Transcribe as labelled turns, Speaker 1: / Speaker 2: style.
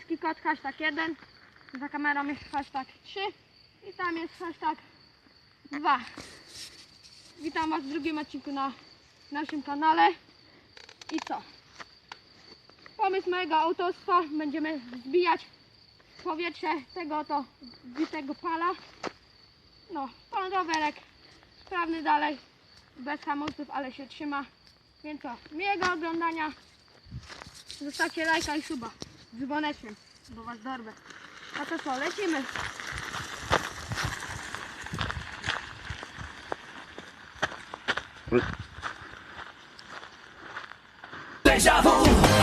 Speaker 1: Dziki Kot hashtag 1, za kamerą jest hashtag 3 i tam jest hashtag 2. Witam Was w drugim odcinku na naszym kanale. I co? Pomysł mojego autorstwa. Będziemy zbijać powietrze tego oto zbitego pala. No, pan rowerek sprawny dalej, bez hamulców, ale się trzyma. Więc co, miłego oglądania. Zostawcie lajka i suba z dzwoneczkiem, bo was dorwę. A to co, lecimy.
Speaker 2: Deja vu,